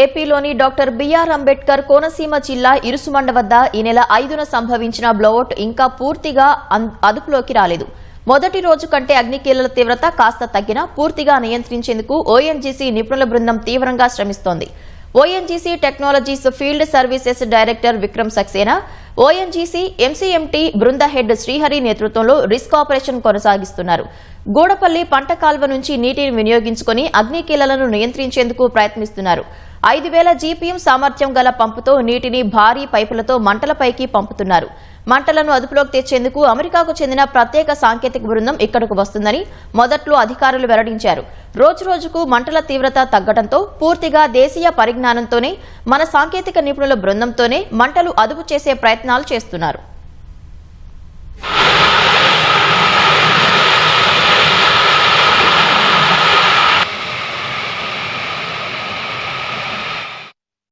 ఏపీలోని doctor BR Ambedkar Konaseema జిల్లా ఇరుసుమండ వద్ద ఈ నెల ఐదున సంభవించిన బ్లౌఅవుట్ ఇంకా పూర్తిగా అదుపులోకి రాలేదు. మొదటి రోజు కంటే అగ్నికీలల తీవ్రత కాస్త తగ్గినా పూర్తిగా నియంత్రించేందుకు ఓఎన్జీసీ నిపుణుల బృందం తీవ్రంగా శ్రమిస్తోంది. ONGC technologies field services director Vikram Saxena ONGC MCMT బృంద హెడ్ శ్రీహరి నేతృత్వంలో రిస్క్ ఆపరేషన్ కొనసాగిస్తున్నారు. గూడపల్లి పంట కాల్వ నుంచి నీటిని వినియోగించుకుని అగ్నికీలలను నియంత్రించేందుకు ప్రయత్నిస్తున్నారు. ఐదు వేల జీపీఎం సామర్థ్యం గల పంపుతో నీటిని భారీ పైపులతో మంటలపైకి పంపుతున్నారు. మంటలను అదుపులోకి తెచ్చేందుకు అమెరికాకు చెందిన ప్రత్యేక సాంకేతిక బృందం ఇక్కడకు వస్తుందని మొదట్లో అధికారులు వెల్లడించారు. రోజురోజుకు మంటల తీవ్రత తగ్గడంతో పూర్తిగా దేశీయ పరిజ్ఞానంతోనే మన సాంకేతిక నిపుణుల బృందంతోనే మంటలు అదుపు చేసే ప్రయత్నాలు చేస్తున్నారు.